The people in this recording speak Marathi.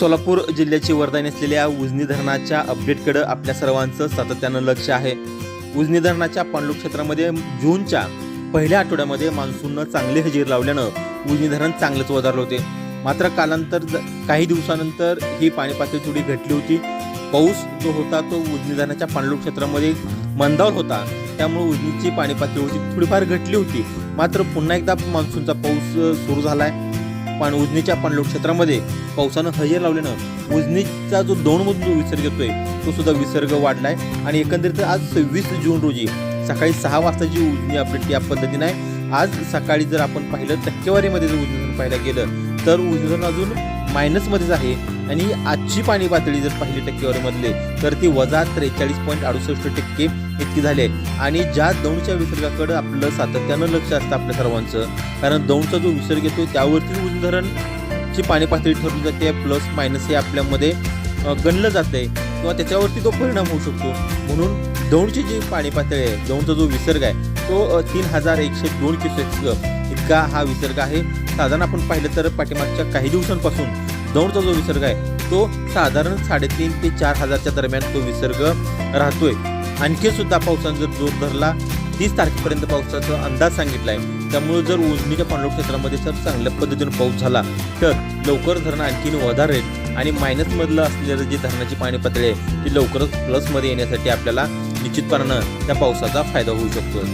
सोलापूर जिल्ह्याची वरदानी असलेल्या उजनी धरणाच्या अपडेटकडे आपल्या सर्वांचं सातत्यानं लक्ष आहे. उजनी धरणाच्या पाणलोट क्षेत्रामध्ये जूनच्या पहिल्या आठवड्यामध्ये मान्सूननं चांगले हजेरी लावल्यानं उजनी धरण चांगलंच वधारलं होते. मात्र कालांतर ज- काही दिवसानंतर ही पाणी पातळी थोडी घटली होती. पाऊस जो होता तो उजनी धरणाच्या पाणलोट क्षेत्रामध्ये मंदावत होता. त्यामुळे उजनीची पाणी पातळी होती थोडीफार घटली होती. मात्र पुन्हा एकदा मान्सूनचा पाऊस सुरू झाला आहे पण उजनीच्या पाणलोट क्षेत्रामध्ये पावसानं हजेर लावल्यानं उजनीचा जो दोन जो विसर्ग येतोय तो सुद्धा विसर्ग वाढलाय. आणि एकंदरीत आज सव्वीस जून रोजी सकाळी सहा वाजताची उजनी अपडेट या पद्धतीने आहे. आज सकाळी जर आपण पाहिलं टक्केवारीमध्ये जर उजनी पाहायला गेलं तर उजनी अजून मायनसमध्येच आहे. आणि आजची पाणी पातळी जर पाहिली टक्केवारीमधले तर ती वजा त्रेचाळीस पॉईंट अडुसष्ट टक्के इतकी झाली आहे. आणि ज्या दौंडच्या विसर्गाकडे आपलं सातत्यानं लक्ष असतं आपल्या सर्वांचं कारण दौंडचा जो विसर्ग येतो त्यावरती उजनी धरणची पाणी पातळी ठरली जाते प्लस मायनस हे आपल्यामध्ये गणलं जाते किंवा त्याच्यावरती तो परिणाम होऊ शकतो. म्हणून दौंडची जी पाणी पातळी आहे दौंडचा जो विसर्ग आहे तो तीन हजार एकशे दोन क्युसेक्स इतका हा विसर्ग आहे. साधारण आपण पाहिलं तर पाठीमागच्या काही दिवसांपासून दौंडचा जो विसर्ग आहे तो साधारण साडेतीन ते चार हजारच्या दरम्यान तो विसर्ग राहतोय. आणखी सुद्धा पावसानं जर जोर धरला तीस तारखेपर्यंत पावसाचा अंदाज सांगितला आहे त्यामुळे जर उजनीच्या पाणलोट क्षेत्रामध्ये जर चांगल्या पद्धतीने पाऊस झाला तर लवकर धरणं आणखीन वधारेल आणि मायनसमधलं असलेलं जी धरणाची पाणी पातळी आहे ती लवकरच प्लसमध्ये येण्यासाठी आपल्याला निश्चितपणानं त्या पावसाचा फायदा होऊ शकतो